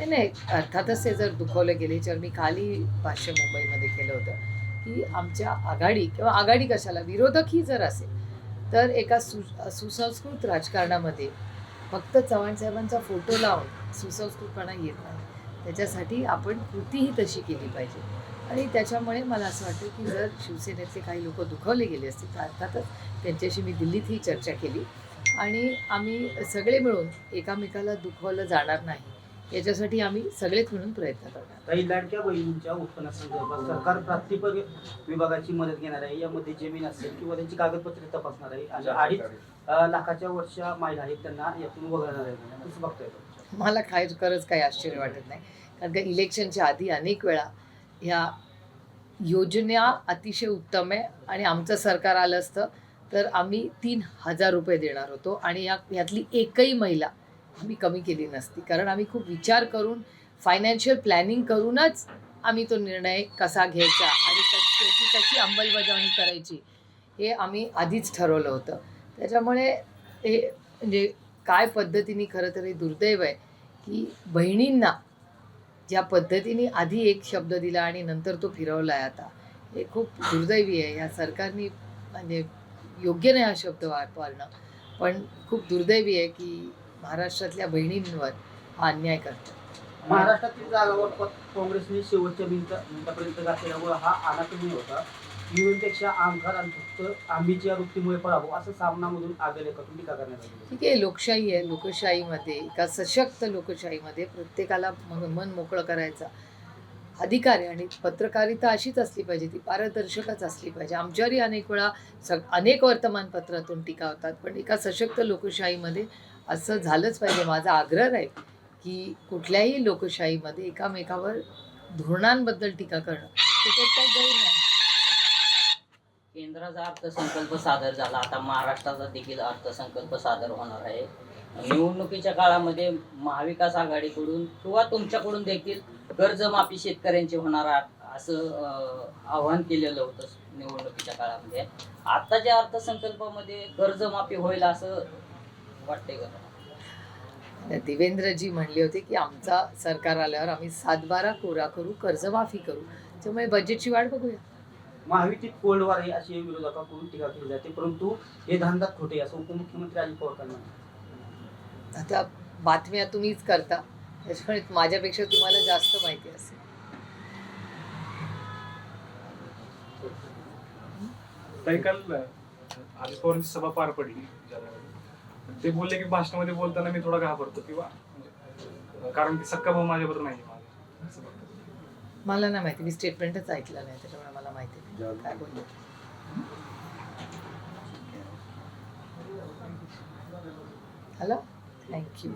नाही, नाही अर्थातच ते जर दुखवलं गेले जर मी कालही भाष्य मुंबईमध्ये केलं होतं की आमच्या आघाडी किंवा आघाडी कशाला विरोधकही जर असेल तर एका सु सुसंस्कृत राजकारणामध्ये फक्त चव्हाण साहेबांचा फोटो लावून सुसंस्कृतपणा येत नाही. त्याच्यासाठी आपण कृतीही तशी केली पाहिजे. आणि त्याच्यामुळे मला असं वाटतं की जर शिवसेनेतले काही लोक दुखवले गेले असतील तर अर्थातच त्यांच्याशी मी दिल्लीतही चर्चा केली. आणि आम्ही सगळे मिळून एकामेकाला दुखवलं जाणार नाही. याच्यासाठी आम्ही सगळेच मिळून प्रयत्न करणार. काही लाडक्या बहिणींच्या उत्पन्नासंदर्भात सरकार प्राप्तिपर विभागाची मदत घेणार आहे. यामध्ये जमीन असेल किंवा त्यांची कागदपत्रे तपासणार आहे. आणि अडीच लाखाच्या वरच्या महिला आहेत त्यांना यातून वगळणार आहे. बघताय मला काय खरंच काही आश्चर्य वाटत नाही. कारण का इलेक्शनच्या आधी अनेक वेळा ह्या योजना अतिशय उत्तम आहे आणि आमचं सरकार आलं असतं तर आम्ही तीन हजार रुपये देणार होतो. आणि या यातली एकही महिला आम्ही कमी केली नसती. कारण आम्ही खूप विचार करून फायनान्शियल प्लॅनिंग करूनच आम्ही तो निर्णय कसा घ्यायचा आणि कशी त्याची कशी अंमलबजावणी करायची हे आम्ही आधीच ठरवलं होतं. त्याच्यामुळे हे म्हणजे काय पद्धतीने खरं तर हे दुर्दैव आहे की बहिणींना ज्या पद्धतीने आधी एक शब्द दिला आणि नंतर तो फिरवला आहे आता हे खूप दुर्दैवी आहे. या सरकारने म्हणजे योग्य नाही हा शब्द वापरणं. पण खूप दुर्दैवी आहे की महाराष्ट्रातल्या बहिणींवर हा अन्याय करतो महाराष्ट्रातील जागावर काँग्रेसने शेवटच्या मिनिट मिनिटापर्यंत गाठल्यामुळे हा अनाकरणीय होता. युएनपेक्षा आमदार आणि फक्त आंबीच्या वृत्तीमुळे पराभव असं सामनामधून आगलेखातून टीका करण्यात आली ठीक आहे लोकशाही आहे लोकशाहीमध्ये एका सशक्त लोकशाहीमध्ये प्रत्येकाला मन मन मोकळं करायचा अधिकार आहे आणि पत्रकारिता अशीच असली पाहिजे ती पारदर्शकच असली पाहिजे. आमच्यावरही अनेक वेळा सग अनेक वर्तमानपत्रातून टीका होतात पण एका सशक्त लोकशाहीमध्ये असं झालंच पाहिजे. माझा आग्रह आहे की कुठल्याही लोकशाहीमध्ये एकामेकावर धोरणांबद्दल टीका करणं. त्याच्यात काही गैर नाही. केंद्राचा अर्थसंकल्प सादर झाला. आता महाराष्ट्राचा देखील अर्थसंकल्प सादर होणार आहे. निवडणुकीच्या काळामध्ये महाविकास आघाडीकडून किंवा तुमच्याकडून देखील कर्जमाफी शेतकऱ्यांची होणार असं आव्हान आवाहन केलेलं होतं निवडणुकीच्या काळामध्ये. आताच्या अर्थसंकल्पामध्ये कर्जमाफी होईल असं वाटते का देवेंद्रजी म्हणले होते की आमचा सरकार आल्यावर आम्ही सातबारा कोरा करू कर्जमाफी करू. त्यामुळे बजेटची वाट बघूया. महायुतीत कोल्ड वार आहे अशी विरोधकाकडून टीका केली जाते परंतु हे धांदात खोटे असं उपमुख्यमंत्री अजित पवार यांना आता बातम्या तुम्हीच करता. त्याच्यामुळे माझ्यापेक्षा तुम्हाला जास्त माहिती असेल. ताई काल अजित पवारांची सभा पार पडली. ते बोलले की भाषणामध्ये बोलताना मी थोडा घाबरतो किंवा म्हणजे कारण की सक्का भाऊ माझ्याबरोबर नाही माझा असं बघतो. मला नाही माहिती मी स्टेटमेंटच ऐकलं नाही त्याच्यामुळे मला माहिती नाही. काय बोलले? Hello thank you